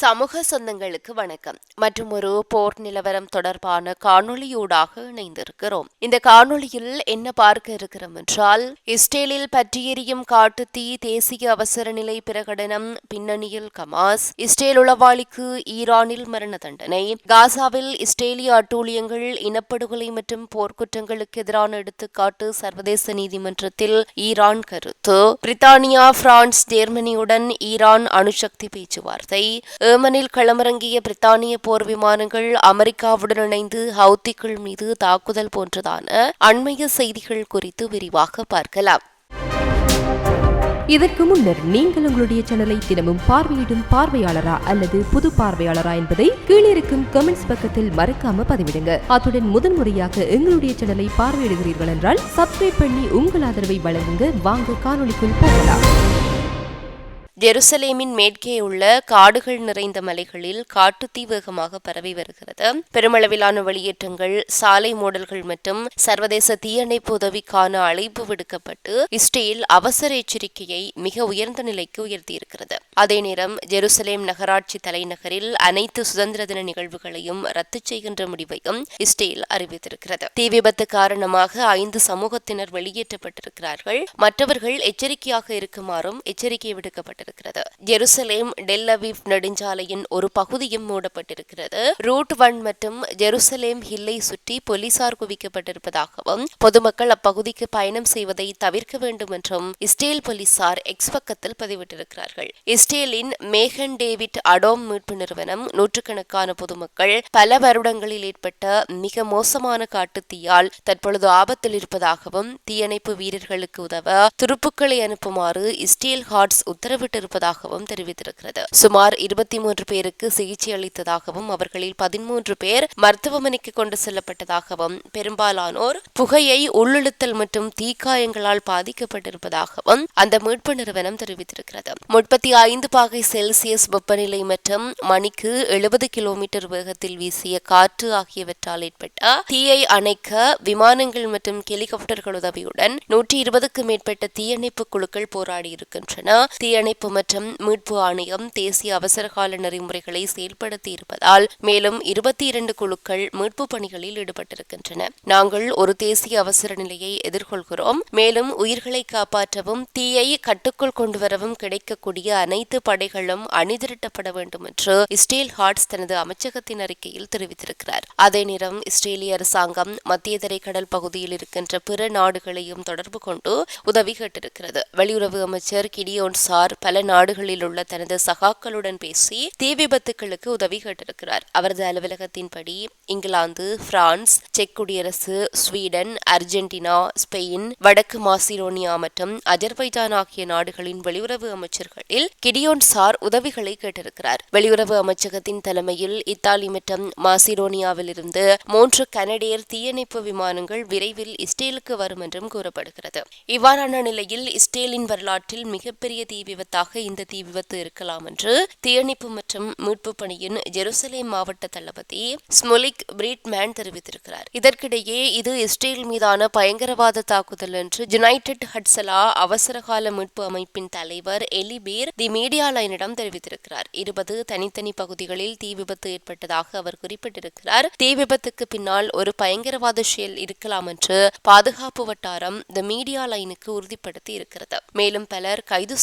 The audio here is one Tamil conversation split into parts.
சமூக சொந்தங்களுக்கு வணக்கம். மற்றும் ஒரு போர் நிலவரம் தொடர்பான காணொளியூடாக இணைந்திருக்கிறோம். இந்த காணொளியில் என்ன பார்க்க இருக்கிறோம் என்றால் இஸ்ரேலில் பற்றியெறியும் காட்டுத்தீ தேசிய அவசர நிலை பிரகடனம் பின்னணியில் கமாஸ் இஸ்ரேல் உளவாளிக்கு ஈரானில் மரண தண்டனை காசாவில் இஸ்ரேலிய அட்டூழியங்கள் இனப்படுகொலை மற்றும் போர்க்குற்றங்களுக்கு எதிரான எடுத்துக்காட்டு சர்வதேச நீதிமன்றத்தில் ஈரான் கருத்து பிரித்தானியா பிரான்ஸ் ஜெர்மனியுடன் ஈரான் அணுசக்தி பேச்சுவார்த்தை ஏமனில் களமிறங்கிய பிரித்தானிய போர் விமானங்கள் அமெரிக்காவுடன் இணைந்து ஹவுத்திகள் மீது தாக்குதல் போன்றதான அண்மைய செய்திகள் குறித்து விரிவாக பார்க்கலாம். இதற்கு முன்னர் நீங்கள் உங்களுடைய சேனலை தினமும் பார்வையிடும் பார்வையாளரா அல்லது புது பார்வையாளரா என்பதை கீழிருக்கும் கமெண்ட்ஸ் பக்கத்தில் மறக்காம பதிவிடுங்க. அத்துடன் முதன்முறையாக எங்களுடைய சேனலை பார்வையிடுகிறீர்கள் என்றால் சப்ஸ்கிரைப் பண்ணி உங்கள் ஆதரவை வழங்குங்க. வாங்க காணொலிக்குள் போகலாம். ஜெருசலேமின் மேற்கே உள்ள காடுகள் நிறைந்த மலைகளில் காட்டுத்தீ வேகமாக பரவி வருகிறது. பெருமளவிலான வெளியேற்றங்கள் சாலை மூடல்கள் மற்றும் சர்வதேச தீயணைப்பு உதவிக்கான அழைப்பு விடுக்கப்பட்டு இஸ்ரேல் அவசர எச்சரிக்கையை மிக உயர்ந்த நிலைக்கு உயர்த்தியிருக்கிறது. அதே நேரம் ஜெருசலேம் நகராட்சி தலைநகரில் அனைத்து சுதந்திர தின நிகழ்வுகளையும் ரத்து செய்கின்ற முடிவையும் இஸ்ரேல் அறிவித்திருக்கிறது. தீ விபத்து காரணமாக ஐந்து சமூகத்தினர் வெளியேற்றப்பட்டிருக்கிறார்கள். மற்றவர்கள் எச்சரிக்கையாக இருக்குமாறும் எச்சரிக்கை விடுக்கப்பட்டிருக்கிறது. ஜெருசலேம் டெல்லவிவ் நெடுஞ்சாலையின் ஒரு பகுதியும் மூடப்பட்டிருக்கிறது. ரூட் ஒன் மற்றும் ஜெருசலேம் ஹில்லை சுற்றி போலீசார் குவிக்கப்பட்டிருப்பதாகவும் பொதுமக்கள் அப்பகுதிக்கு பயணம் செய்வதை தவிர்க்க வேண்டும் என்றும் இஸ்ரேல் போலீசார் எக்ஸ் பக்கத்தில் பதிவிட்டிருக்கிறார்கள். இஸ்ரேலின் மேகன் டேவிட் அடோம் மீட்பு நிறுவனம் நூற்றுக்கணக்கான பொதுமக்கள் பல வருடங்களில் ஏற்பட்ட மிக மோசமான காட்டுத்தீயால் தற்பொழுது ஆபத்தில் இருப்பதாகவும் தீயணைப்பு வீரர்களுக்கு உதவ துருப்புக்களை அனுப்புமாறு இஸ்ரேல் ஹார்ட்ஸ் உத்தரவிட்டு இருப்பதாகவும் தெரிவித்திருக்கிறது. சுமார் இருபத்தி மூன்று பேருக்கு சிகிச்சை அளித்ததாகவும் அவர்களில் பதிமூன்று பேர் மருத்துவமனைக்கு கொண்டு செல்லப்பட்டதாகவும் பெரும்பாலானோர் புகையை உள்ளிழுத்தல் மற்றும் தீக்காயங்களால் பாதிக்கப்பட்டிருப்பதாகவும் அந்த மீட்பு நிறுவனம் தெரிவித்திருக்கிறது. முப்பத்தி ஐந்து பாகை செல்சியஸ் வெப்பநிலை மற்றும் மணிக்கு எழுபது கிலோமீட்டர் வேகத்தில் வீசிய காற்று ஆகியவற்றால் ஏற்பட்ட தீயை அணைக்க விமானங்கள் மற்றும் ஹெலிகாப்டர்கள் உதவியுடன் நூற்றி இருபதுக்கும் மேற்பட்ட தீயணைப்பு குழுக்கள் போராடி இருக்கின்றன தீயணைப்பு மற்றும் மீட்பு ஆணையம் தேசிய அவசரகால நெறிமுறைகளை செயல்படுத்தி இருப்பதால் மேலும் இருபத்தி இரண்டு குழுக்கள் மீட்பு பணிகளில் ஈடுபட்டிருக்கின்றன. நாங்கள் ஒரு தேசிய அவசர நிலையை எதிர்கொள்கிறோம். மேலும் உயிர்களை காப்பாற்றவும் தீயை கட்டுக்குள் கொண்டுவரவும் கிடைக்கக்கூடிய அனைத்து படைகளும் அணிதிரட்டப்பட வேண்டும் என்று இஸ்ரேல் ஹார்ட்ஸ் தனது அமைச்சகத்தின் அறிக்கையில் தெரிவித்திருக்கிறார். அதே நேரம் இஸ்ரேலிய அரசாங்கம் மத்திய தரைக்கடல் பகுதியில் இருக்கின்ற பிற நாடுகளையும் தொடர்பு கொண்டு உதவி கேட்டிருக்கிறது. வெளியுறவு அமைச்சர் கிடியோன் சார் பல நாடுகளில் உள்ள தனது சகாக்களுடன் பேசி தீ விபத்துகளுக்கு உதவி கேட்டிருக்கிறார். அவரது அலுவலகத்தின்படி இங்கிலாந்து பிரான்ஸ் செக் குடியரசு ஸ்வீடன் அர்ஜென்டினா ஸ்பெயின் வடக்கு மாசிடோனியா மற்றும் அஜர்பைஜான் ஆகிய நாடுகளின் வெளியுறவு அமைச்சர்களில் கிடியோன் சார் உதவிகளை கேட்டிருக்கிறார். வெளியுறவு அமைச்சகத்தின் தலைமையில் இத்தாலி மற்றும் மாசிடோனியாவில் இருந்து மூன்று கனடியர் தீயணைப்பு விமானங்கள் விரைவில் இஸ்ரேலுக்கு வரும் என்றும் கூறப்படுகிறது. இவ்வாறான நிலையில் இஸ்ரேலின் வரலாற்றில் மிகப்பெரிய தீ விபத்தாக இந்த தீ விபத்து இருக்கலாம் என்று தீயணைப்பு மற்றும் மீட்பு பணியின் ஜெருசலேம் மாவட்ட தளபதி ஸ்மொலிக் பிரீட்மேன் தெரிவித்திருக்கிறார். இதற்கிடையே இது இஸ்ரேல் மீதான பயங்கரவாத தாக்குதல் என்று யுனைடெட் ஹட்சலா அவசரகால மீட்பு அமைப்பின் தலைவர் எலிபீர் தி மீடியா லைனிடம் தெரிவித்திருக்கிறார். இருபது தனித்தனி பகுதிகளில் தீ விபத்து ஏற்பட்டதாக அவர் குறிப்பிட்டிருக்கிறார். தீ விபத்துக்கு பின்னால் ஒரு பயங்கரவாத செயல் இருக்கலாம் என்று பாதுகாப்பு வட்டாரம் தி மீடியா லைனுக்கு உறுதிப்படுத்தி இருக்கிறது மேலும் பலர் கைது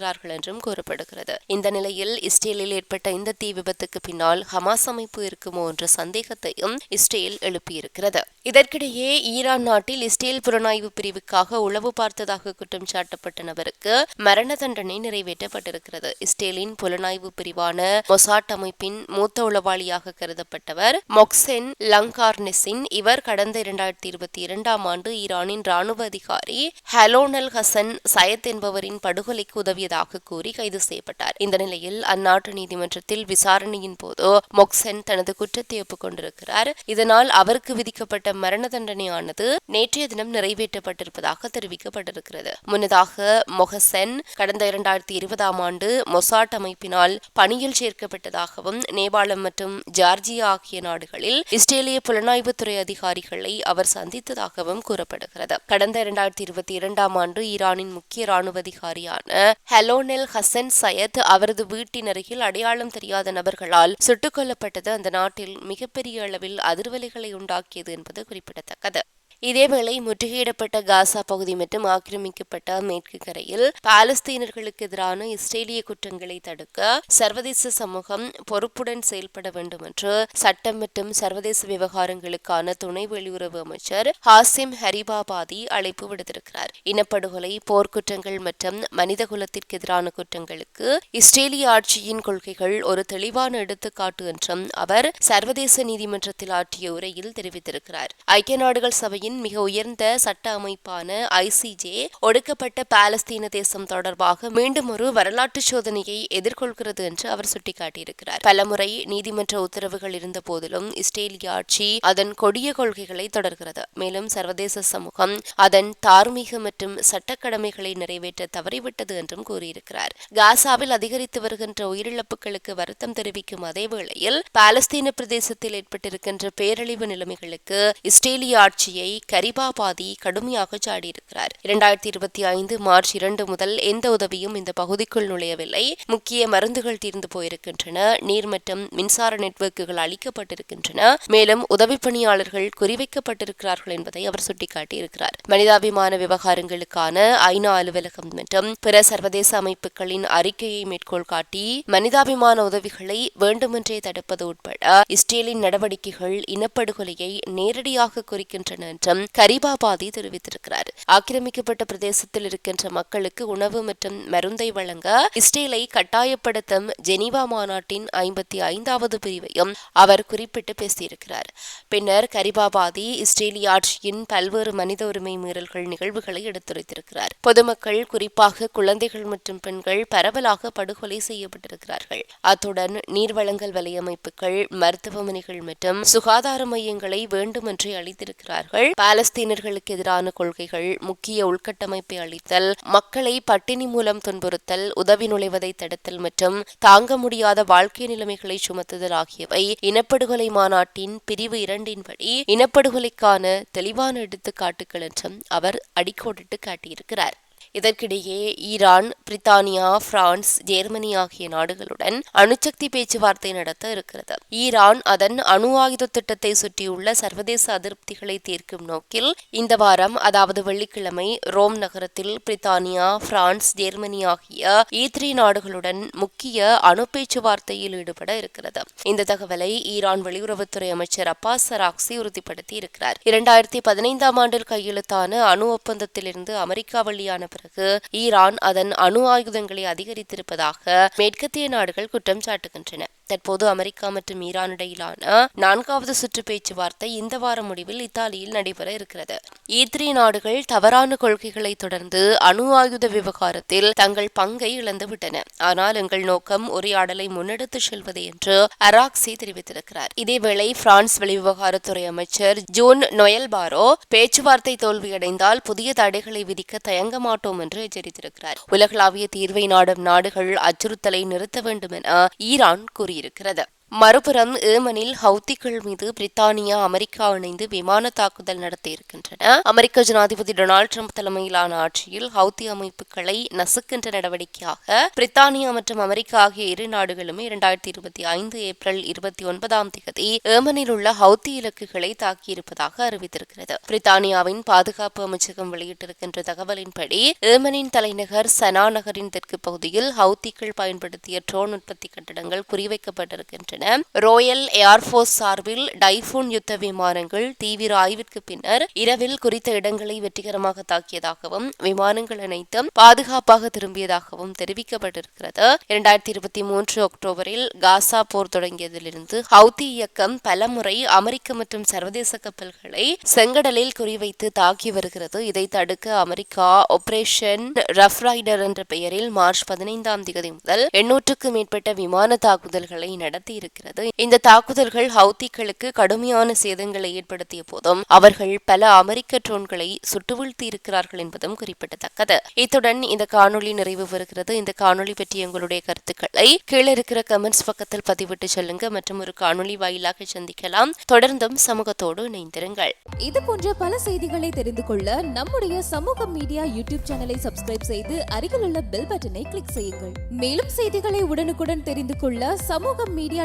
செய்யப்பட்டிருக்கிறார்கள் என்றும் கூறப்படுகிறது. இந்த நிலையில் இஸ்ரேலில் ஏற்பட்ட இந்த தீ விபத்துக்கு பின்னால் ஹமாஸ் அமைப்பு இருக்குமோ என்ற சந்தேகத்தையும் இஸ்ரேல் எழுப்பியிருக்கிறது. இதற்கிடையே ஈரான் நாட்டில் இஸ்ரேல் புலனாய்வு பிரிவுக்காக உளவு பார்த்ததாக குற்றம் சாட்டப்பட்ட நபருக்கு மரண தண்டனை நிறைவேற்றப்பட்டிருக்கிறது. இஸ்ரேலின் புலனாய்வு பிரிவான மொசாட் அமைப்பின் மூத்த உளவாளியாக கருதப்பட்டவர் மொக்சென் லங்கார்னெசின் இவர் கடந்த இரண்டாயிரத்தி இருபத்தி இரண்டாம் ஆண்டு ஈரானின் ராணுவ அதிகாரி ஹலோனல் ஹசன் சயத் என்பவரின் படுகொலைக்கு உதவியதாக கூறி கைது செய்யப்பட்டார். இந்த நிலையில் அந்நாட்டு நீதிமன்றத்தில் விசாரணையின் போது மொக்சென் தனது குற்றத்தை ஒப்புக்கொண்டிருக்கிறார். இதனால் அவருக்கு விதிக்கப்பட்ட மரண தண்டனையானது நேற்றைய தினம் நிறைவேற்றப்பட்டிருப்பதாக தெரிவிக்கப்பட்டிருக்கிறது. முன்னதாக மொஹசன் கடந்த இரண்டாயிரத்தி இருபதாம் ஆண்டு மொசாட் அமைப்பினால் பணியில் சேர்க்கப்பட்டதாகவும் நேபாளம் மற்றும் ஜார்ஜியா ஆகிய நாடுகளில் இஸ்ரேலிய புலனாய்வுத்துறை அதிகாரிகளை அவர் சந்தித்ததாகவும் கூறப்படுகிறது. கடந்த இரண்டாயிரத்தி இருபத்தி இரண்டாம் ஆண்டு ஈரானின் முக்கிய ராணுவ அதிகாரியான ஹெலோனெல் ஹசன் சயத் அவரது வீட்டின் அருகில் அடையாளம் தெரியாத நபர்களால் சுட்டுக் கொல்லப்பட்டது அந்த நாட்டில் மிகப்பெரிய அளவில் அதிர்வலைகளை உண்டாக்கியது என்பது குறிப்பிடத்தக்கது. இதேவேளை முற்றுகையிடப்பட்ட காசா பகுதி மற்றும் ஆக்கிரமிக்கப்பட்ட மேற்கு கரையில் பாலஸ்தீனர்களுக்கு எதிரான இஸ்ரேலிய குற்றங்களை தடுக்க சர்வதேச சமூகம் பொறுப்புடன் செயல்பட வேண்டும் என்று சட்டம் மற்றும் சர்வதேச விவகாரங்களுக்கான துணை வெளியுறவு அமைச்சர் ஹாசிம் ஹரிபாபாதி அழைப்பு விடுத்திருக்கிறார். இனப்படுகொலை போர்க்குற்றங்கள் மற்றும் மனிதகுலத்திற்கு எதிரான குற்றங்களுக்கு இஸ்ரேலிய ஆட்சியின் கொள்கைகள் ஒரு தெளிவான எடுத்துக்காட்டு என்றும் அவர் சர்வதேச நீதிமன்றத்தில் ஆற்றிய உரையில் தெரிவித்திருக்கிறார். ஐக்கிய நாடுகள் சபையின் நாட்டின் மிக உயர்ந்த சட்ட அமைப்பான ஐசிஜே ஒடுக்கப்பட்ட பாலஸ்தீன தேசம் தொடர்பாக மீண்டும் ஒரு வரலாற்று சோதனையை எதிர்கொள்கிறது என்று அவர் சுட்டிக்காட்டியிருக்கிறார். பலமுறை நீதிமன்ற உத்தரவுகள் இருந்த போதிலும் இஸ்ரேலிய ஆட்சி அதன் கொடிய கொள்கைகளை தொடர்கிறது. மேலும் சர்வதேச சமூகம் அதன் தார்மீக மற்றும் சட்ட கடமைகளை நிறைவேற்ற தவறிவிட்டது என்றும் கூறியிருக்கிறார். காசாவில் அதிகரித்து வருகின்ற உயிரிழப்புகளுக்கு வருத்தம் தெரிவிக்கும் அதே வேளையில் பாலஸ்தீன பிரதேசத்தில் ஏற்பட்டிருக்கின்ற பேரழிவு நிலைமைகளுக்கு இஸ்ரேலிய ஆட்சியை கரிபாபாதி கடுமையாக சாடியிருக்கிறார். இரண்டாயிரத்தி இருபத்தி ஐந்து மார்ச் இரண்டு முதல் எந்த உதவியும் இந்த பகுதிக்குள் நுழையவில்லை. முக்கிய மருந்துகள் தீர்ந்து போயிருக்கின்றன. நீர் மற்றும் மின்சார நெட்வொர்க்குகள் அளிக்கப்பட்டிருக்கின்றன மேலும் உதவி பணியாளர்கள் குறிவைக்கப்பட்டிருக்கிறார்கள் என்பதை அவர் சுட்டிக்காட்டியிருக்கிறார். மனிதாபிமான விவகாரங்களுக்கான ஐநா அலுவலகம் மற்றும் பிற சர்வதேச அமைப்புகளின் அறிக்கையை மேற்கோள் காட்டி மனிதாபிமான உதவிகளை வேண்டுமென்றே தடுப்பது உட்பட இஸ்ரேலின் நடவடிக்கைகள் இனப்படுகொலையை நேரடியாக குறிக்கின்றன என்றும் கரிபாபாதி தெரிவித்திருக்கிறார். ஆக்கிரமிக்கப்பட்ட பிரதேசத்தில் இருக்கின்ற மக்களுக்கு உணவு மற்றும் மருந்தை வழங்க இஸ்ரேலை கட்டாயப்படுத்தும் ஜெனீவா மாநாட்டின் ஐம்பத்தி ஐந்தாவது பிரிவையும் அவர் குறிப்பிட்டு பேசியிருக்கிறார். பின்னர் கரிபாபாதி இஸ்ரேலிய ஆட்சியின் பல்வேறு மனித உரிமை மீறல்கள் நிகழ்வுகளை எடுத்துரைத்திருக்கிறார். பொதுமக்கள் குறிப்பாக குழந்தைகள் மற்றும் பெண்கள் பரவலாக படுகொலை செய்யப்பட்டிருக்கிறார்கள். அத்துடன் நீர்வளங்கள் வலையமைப்புகள் மருத்துவமனைகள் மற்றும் சுகாதார மையங்களை வேண்டுமென்றே அளித்திருக்கிறார்கள். பாலஸ்தீனர்களுக்கு எதிரான கொள்கைகள் முக்கிய உள்கட்டமைப்பை அளித்தல் மக்களை பட்டினி மூலம் துன்புறுத்தல் உதவி நுழைவதை தடுத்தல் மற்றும் தாங்க முடியாத வாழ்க்கை நிலைமைகளை சுமத்துதல் ஆகியவை இனப்படுகொலை மாநாட்டின் பிரிவு இரண்டின்படி இனப்படுகொலைக்கான தெளிவான எடுத்துக்காட்டுகள் என்றும் அவர் அடிக்கோடிட்டு காட்டியிருக்கிறார். இதற்கிடையே ஈரான் பிரித்தானியா பிரான்ஸ் ஜெர்மனி ஆகிய நாடுகளுடன் அணுசக்தி பேச்சுவார்த்தை நடத்த இருக்கிறது. ஈரான் அதன் அணு ஆயுத திட்டத்தை சுற்றியுள்ள சர்வதேச அதிருப்திகளை தீர்க்கும் நோக்கில் இந்த வாரம் அதாவது வெள்ளிக்கிழமை ரோம் நகரத்தில் பிரித்தானியா பிரான்ஸ் ஜெர்மனி ஆகிய ஈத்ரி நாடுகளுடன் முக்கிய அணு பேச்சுவார்த்தையில் ஈடுபட இருக்கிறது. இந்த தகவலை ஈரான் வெளியுறவுத்துறை அமைச்சர் அப்பாஸ் சராக்சி உறுதிப்படுத்தி இருக்கிறார் இரண்டாயிரத்தி பதினைந்தாம் ஆண்டில் கையெழுத்தான அணு ஒப்பந்தத்திலிருந்து அமெரிக்கா வெளியான பிறகு ஈரான் அதன் அணு ஆயுதங்களை அதிகரித்திருப்பதாக மேற்கத்திய நாடுகள் குற்றம் சாட்டுகின்றன. தற்போது அமெரிக்கா மற்றும் ஈரான் இடையிலான நான்காவது சுற்று பேச்சுவார்த்தை இந்த வார முடிவில் இத்தாலியில் நடைபெற இருக்கிறது. ஈத்ரி நாடுகள் தவறான கொள்கைகளை தொடர்ந்து அணு ஆயுத விவகாரத்தில் தங்கள் பங்கை இழந்துவிட்டன. ஆனால் எங்கள் நோக்கம் உரையாடலை முன்னெடுத்து செல்வது என்று அராக்சி தெரிவித்திருக்கிறார். இதேவேளை பிரான்ஸ் வெளிவிவகாரத்துறை அமைச்சர் ஜூன் நொயல் பாரோ பேச்சுவார்த்தை தோல்வியடைந்தால் புதிய தடைகளை விதிக்க தயங்க மாட்டோம் என்று எச்சரித்திருக்கிறார். உலகளாவிய தீர்வை நாடும் நாடுகள் அச்சுறுத்தலை நிறுத்த வேண்டும் என ஈரான் இருக்கிறது. மறுபுறம் ஏமனில் ஹவுத்திகள் மீது பிரித்தானியா அமெரிக்கா இணைந்து விமான தாக்குதல் நடத்தியிருக்கின்றன. அமெரிக்க ஜனாதிபதி டொனால்டு ட்ரம்ப் தலைமையிலான ஆட்சியில் ஹவுத்தி அமைப்புகளை நசுக்கின்ற நடவடிக்கையாக பிரித்தானியா மற்றும் அமெரிக்கா ஆகிய இரு நாடுகளுமே இரண்டாயிரத்தி இருபத்தி ஐந்து ஏப்ரல் இருபத்தி ஒன்பதாம் தேதி ஏமனில் உள்ள ஹவுத்தி இலக்குகளை தாக்கியிருப்பதாக அறிவித்திருக்கிறது. பிரித்தானியாவின் பாதுகாப்பு அமைச்சகம் வெளியிட்டிருக்கின்ற தகவலின்படி ஏமனின் தலைநகர் சனா நகரின் தெற்கு பகுதியில் ஹவுத்திகள் பயன்படுத்திய ட்ரோன் உற்பத்தி கட்டடங்கள் குறிவைக்கப்பட்டிருக்கின்றன. வருகின்றன ரோயல் ஏர்போர்ஸ் சார்பில் டைபூன் யுத்த விமானங்கள் தீவிர ஆய்விற்கு பின்னர் இரவில் குறித்த இடங்களை வெற்றிகரமாக தாக்கியதாகவும் விமானங்கள் அனைத்தும் பாதுகாப்பாக திரும்பியதாகவும் தெரிவிக்கப்பட்டிருக்கிறது. இரண்டாயிரத்தி இருபத்தி மூன்று அக்டோபரில் காசா போர் தொடங்கியதிலிருந்து ஹவுதி இயக்கம் பலமுறை அமெரிக்க மற்றும் சர்வதேச கப்பல்களை செங்கடலில் குறிவைத்து தாக்கி வருகிறது. இதை தடுக்க அமெரிக்கா ஆபரேஷன் ரஃப் ரைடர் என்ற பெயரில் மார்ச் பதினைந்தாம் தேதி முதல் எண்ணூற்றுக்கும் மேற்பட்ட விமான தாக்குதல்களை நடத்தியிருக்கிறது இருக்கிறது இந்த தாக்குதல்கள் ஹவுத்திகளுக்கு கடுமையான சேதங்களை ஏற்படுத்திய போதும் அவர்கள் பல அமெரிக்க ட்ரோன்களை சுட்டு வீழ்த்தி இருக்கிறார்கள் என்பதும் குறிப்பிடத்தக்கது. இத்துடன் இந்த காணொளி நிறைவு பெறுகிறது. இந்த காணொளி பற்றி உங்களுடைய கருத்துக்களை கீழே இருக்கிற கமெண்ட்ஸ் பக்கத்தில் பதிவிட்டு சொல்லுங்க. மற்றும் ஒரு காணொளி வாயிலாக சந்திக்கலாம். தொடர்ந்தும் சமூகத்தோடு இணைந்திருங்கள். இது போன்ற பல செய்திகளை தெரிந்து கொள்ள நம்முடைய சமூக மீடியா யூடியூப் சேனலை சப்ஸ்கிரைப் செய்து அருகில் உள்ள பெல் பட்டனை கிளிக் செய்யுங்கள். மேலும் செய்திகளை உடனுக்குடன் தெரிந்து கொள்ள சமூக மீடியா